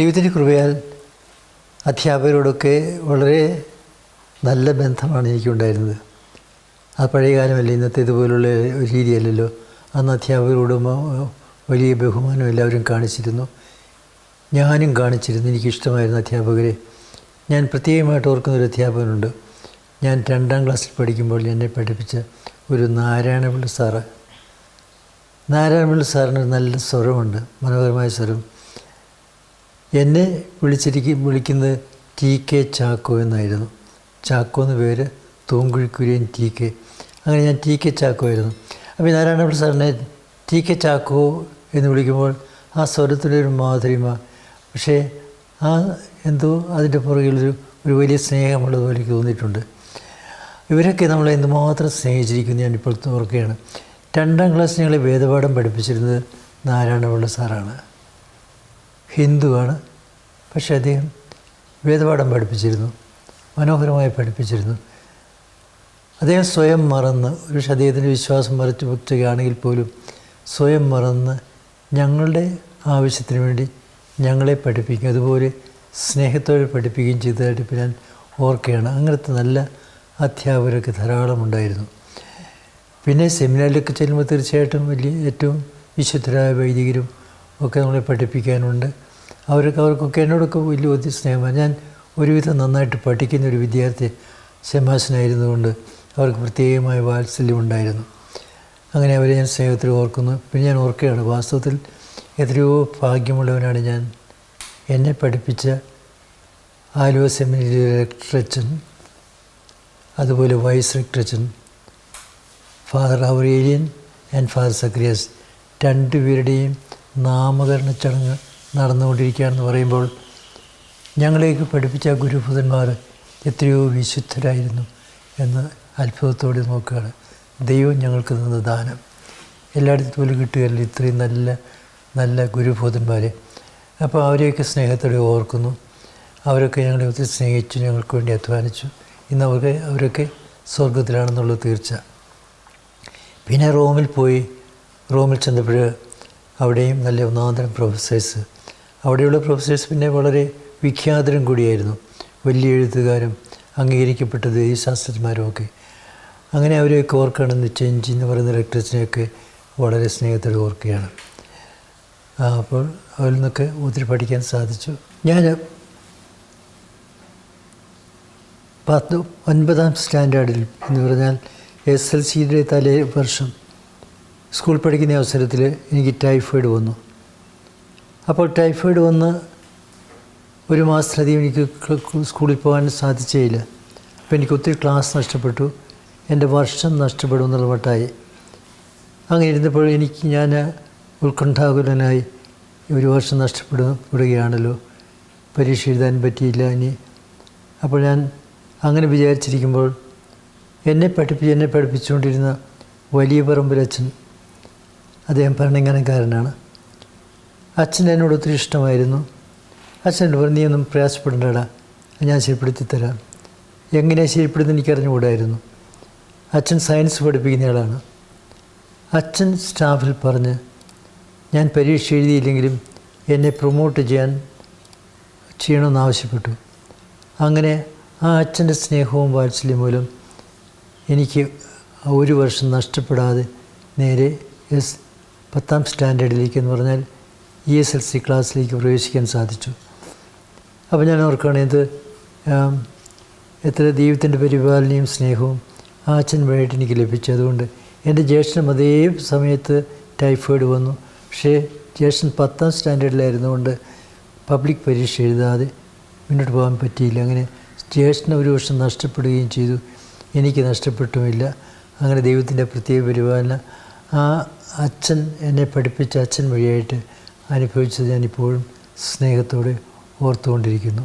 ദൈവത്തിന്റെ കൃപയാൽ അധ്യാപകരോടൊക്കെ വളരെ നല്ല ബന്ധമാണ് എനിക്കുണ്ടായിരുന്നത്. അത് പഴയ കാലമല്ല ഇന്നത്തെ ഇതുപോലുള്ള രീതിയല്ലല്ലോ. അന്ന് അധ്യാപകരോട് വലിയ ബഹുമാനം എല്ലാവരും കാണിച്ചിരുന്നു. ഞാനും കാണിച്ചിരുന്നു. എനിക്കിഷ്ടമായിരുന്നു അധ്യാപകരെ. ഞാൻ പ്രത്യേകമായിട്ട് ഓർക്കുന്ന ഒരു അധ്യാപകനുണ്ട്. ഞാൻ രണ്ടാം ക്ലാസ്സിൽ പഠിക്കുമ്പോൾ എന്നെ പഠിപ്പിച്ച ഒരു നാരായണപിള്ളി സാറ്. നാരായണപിള്ളി സാറിന് നല്ല സ്വരമുണ്ട്. മനോഹരമായ സ്വരം. എന്നെ വിളിച്ചിരിക്കും വിളിക്കുന്നത് ടി കെ ചാക്കോ എന്നായിരുന്നു. ചാക്കോ എന്ന പേര് തൂങ്കുഴിക്കുര്യൻ ടി കെ. അങ്ങനെ ഞാൻ ടി കെ ചാക്കോ ആയിരുന്നു. അപ്പോൾ നാരായണപിള്ള സാറിനെ ടി കെ ചാക്കോ എന്ന് വിളിക്കുമ്പോൾ ആ സ്വരത്തിലൊരു ഒരു മാധുരിമ. പക്ഷേ ആ എന്തോ അതിന്റെ പുറകിലൊരു ഒരു വലിയ സ്നേഹമുള്ളതുപോലെ എനിക്ക് തോന്നിയിട്ടുണ്ട്. ഇവരൊക്കെ നമ്മളെ എന്തുമാത്രം സ്നേഹിച്ചിരിക്കുന്നു ഇപ്പോഴത്തെ ഓർക്കുകയാണ്. രണ്ടാം ക്ലാസ് ഞങ്ങളെ വേദപാഠം പഠിപ്പിച്ചിരുന്നത് നാരായണപിള്ള സാറാണ്. ഹിന്ദുവാണ്. പക്ഷേ അദ്ദേഹം വേദപാഠം പഠിപ്പിച്ചിരുന്നു. മനോഹരമായി പഠിപ്പിച്ചിരുന്നു. അദ്ദേഹം സ്വയം മറന്ന് ഒരു അദ്ദേഹത്തിന്റെ വിശ്വാസം മറച്ചു പുറ്റുകയാണെങ്കിൽ പോലും സ്വയം മറന്ന് ഞങ്ങളുടെ ആവശ്യത്തിന് വേണ്ടി ഞങ്ങളെ പഠിപ്പിക്കും. അതുപോലെ സ്നേഹത്തോടെ പഠിപ്പിക്കുകയും ചെയ്തതായിട്ട് ഇപ്പോൾ ഞാൻ ഓർക്കുകയാണ്. അങ്ങനത്തെ നല്ല അധ്യാപകരൊക്കെ ധാരാളം ഉണ്ടായിരുന്നു. പിന്നെ സെമിനാറിലൊക്കെ ചെല്ലുമ്പോൾ തീർച്ചയായിട്ടും വലിയ ഏറ്റവും വിശുദ്ധരായ വൈദികരും ഒക്കെ നമ്മളെ പഠിപ്പിക്കാനുണ്ട്. അവരൊക്കെ അവർക്കൊക്കെ എന്നോടൊക്കെ വലിയ ഒത്തിരി സ്നേഹമാണ്. ഞാൻ ഒരുവിധം നന്നായിട്ട് പഠിക്കുന്ന ഒരു വിദ്യാർത്ഥി ശമാശനായിരുന്നുകൊണ്ട് അവർക്ക് പ്രത്യേകമായ വാത്സല്യം ഉണ്ടായിരുന്നു. അങ്ങനെ അവരെ ഞാൻ സ്നേഹത്തിൽ ഓർക്കുന്നു. പിന്നെ ഞാൻ ഓർക്കുകയാണ് വാസ്തവത്തിൽ എത്രയോ ഭാഗ്യമുള്ളവനാണ് ഞാൻ. എന്നെ പഠിപ്പിച്ച ആലുവ സെമിനറി റെക്ടറച്ചൻ അതുപോലെ vice റെക്ടറച്ചൻ father Aurelian and father Zacharias രണ്ടുപേരുടെയും നാമകരണ ചടങ്ങ് നടന്നുകൊണ്ടിരിക്കുകയാണെന്ന് പറയുമ്പോൾ ഞങ്ങളേക്ക് പഠിപ്പിച്ച ഗുരുഭൂതന്മാർ എത്രയോ വിശുദ്ധരായിരുന്നു എന്ന് അത്ഭുതത്തോടെ നോക്കുകയാണ്. ദൈവം ഞങ്ങൾക്ക് തന്ന ദാനം. എല്ലായിടത്തും പോലും കിട്ടുകയല്ല ഇത്രയും നല്ല നല്ല ഗുരുഭൂതന്മാരെ. അപ്പോൾ അവരെയൊക്കെ സ്നേഹത്തോടെ ഓർക്കുന്നു. അവരൊക്കെ ഞങ്ങളെ ഒത്തിരി സ്നേഹിച്ചു ഞങ്ങൾക്ക് വേണ്ടി അധ്വാനിച്ചു. ഇന്ന് അവർക്ക് അവരൊക്കെ സ്വർഗത്തിലാണെന്നുള്ളത് തീർച്ച. പിന്നെ റോമിൽ പോയി റോമിൽ ചെന്നപ്പോൾ അവിടെയും നല്ല ഒന്നാന്തരം പ്രൊഫസേഴ്സ് അവിടെയുള്ള പ്രൊഫസേഴ്സ് പിന്നെ വളരെ വിഖ്യാതരും കൂടിയായിരുന്നു. വലിയ എഴുത്തുകാരും അംഗീകരിക്കപ്പെട്ട ദേവശാസ്ത്രജ്ഞന്മാരും ഒക്കെ അങ്ങനെ അവരെയൊക്കെ ഓർക്കുകയാണ് ചെഞ്ചി എന്ന് പറയുന്ന ഡയറക്ടേഴ്സിനെയൊക്കെ വളരെ സ്നേഹത്തോടെ ഓർക്കുകയാണ്. അപ്പോൾ അവരിൽ നിന്നൊക്കെ ഒത്തിരി പഠിക്കാൻ സാധിച്ചു. ഞാൻ പത്ത് ഒൻപതാം സ്റ്റാൻഡേർഡിൽ എന്ന് പറഞ്ഞാൽ എസ് എൽ സിയുടെ തലേ വർഷം സ്കൂൾ പഠിക്കുന്ന അവസരത്തിൽ എനിക്ക് ടൈഫോയിഡ് വന്നു. അപ്പോൾ ടൈഫോയിഡ് വന്ന് ഒരു മാസത്തിലധികം എനിക്ക് സ്കൂളിൽ പോകാൻ സാധിച്ചേയില്ല. അപ്പോൾ എനിക്ക് ഒത്തിരി ക്ലാസ് നഷ്ടപ്പെട്ടു. എന്റെ വർഷം നഷ്ടപ്പെടും എന്നുള്ള മട്ടായി അങ്ങനെ ഇരുന്നപ്പോൾ എനിക്ക് ഞാൻ ഉത്കണ്ഠാകുലനായി ഒരു വർഷം നഷ്ടപ്പെടുകയാണല്ലോ പരീക്ഷ എഴുതാൻ പറ്റിയില്ല ഇനി. അപ്പോൾ ഞാൻ അങ്ങനെ വിചാരിച്ചിരിക്കുമ്പോൾ എന്നെ പഠിപ്പിച്ച് എന്നെ പഠിപ്പിച്ചുകൊണ്ടിരുന്ന വലിയ പറമ്പിലച്ഛൻ അദ്ദേഹം ഭരണങ്ങാനക്കാരനാണ്. അച്ഛൻ എന്നോട് ഒത്തിരി ഇഷ്ടമായിരുന്നു. അച്ഛൻ പറഞ്ഞു, നീ ഒന്നും പ്രയാസപ്പെടേണ്ടടാ. ഞാൻ ശരിപ്പെടുത്തി തരാം എങ്ങനെയാണ് എനിക്ക് എനിക്കറിഞ്ഞുകൂടായിരുന്നു. അച്ഛൻ സയൻസ് പഠിപ്പിക്കുന്നയാളാണ്. അച്ഛൻ സ്റ്റാഫിൽ പറഞ്ഞ് ഞാൻ പരീക്ഷ എഴുതിയില്ലെങ്കിലും എന്നെ പ്രൊമോട്ട് ചെയ്യാൻ ചെയ്യണമെന്ന് ആവശ്യപ്പെട്ടു. അങ്ങനെ ആ അച്ഛന്റെ സ്നേഹവും വാത്സല്യം മൂലം എനിക്ക് ഒരു വർഷം നഷ്ടപ്പെടാതെ നേരെ എസ് പത്താം സ്റ്റാൻഡേർഡിലേക്ക് എന്ന് പറഞ്ഞാൽ ഇ എസ് എൽ സി ക്ലാസ്സിലേക്ക് പ്രവേശിക്കാൻ സാധിച്ചു. അപ്പോൾ ഞാൻ ഓർക്കുകയാണ് ഇത് എത്ര ദൈവത്തിന്റെ പരിപാലനയും സ്നേഹവും ആ അച്ഛൻ വഴിയായിട്ട് എനിക്ക് ലഭിച്ചു. അതുകൊണ്ട് എന്റെ ജ്യേഷ്ഠനും അതേ സമയത്ത് ടൈഫോയിഡ് വന്നു. പക്ഷേ ജ്യേഷ്ഠൻ പത്താം സ്റ്റാൻഡേർഡിലായിരുന്നുകൊണ്ട് പബ്ലിക് പരീക്ഷ എഴുതാതെ മുന്നോട്ട് പോകാൻ പറ്റിയില്ല. അങ്ങനെ ജ്യേഷ്ഠനെ ഒരു വർഷം നഷ്ടപ്പെടുകയും ചെയ്തു. എനിക്ക് നഷ്ടപ്പെട്ടുമില്ല. അങ്ങനെ ദൈവത്തിന്റെ പ്രത്യേക പരിപാലന ആ അച്ഛൻ എന്നെ പഠിപ്പിച്ച അച്ഛൻ വഴിയായിട്ട് അനുഭവിച്ചത് ഞാനിപ്പോഴും സ്നേഹത്തോടെ ഓർത്തുകൊണ്ടിരിക്കുന്നു.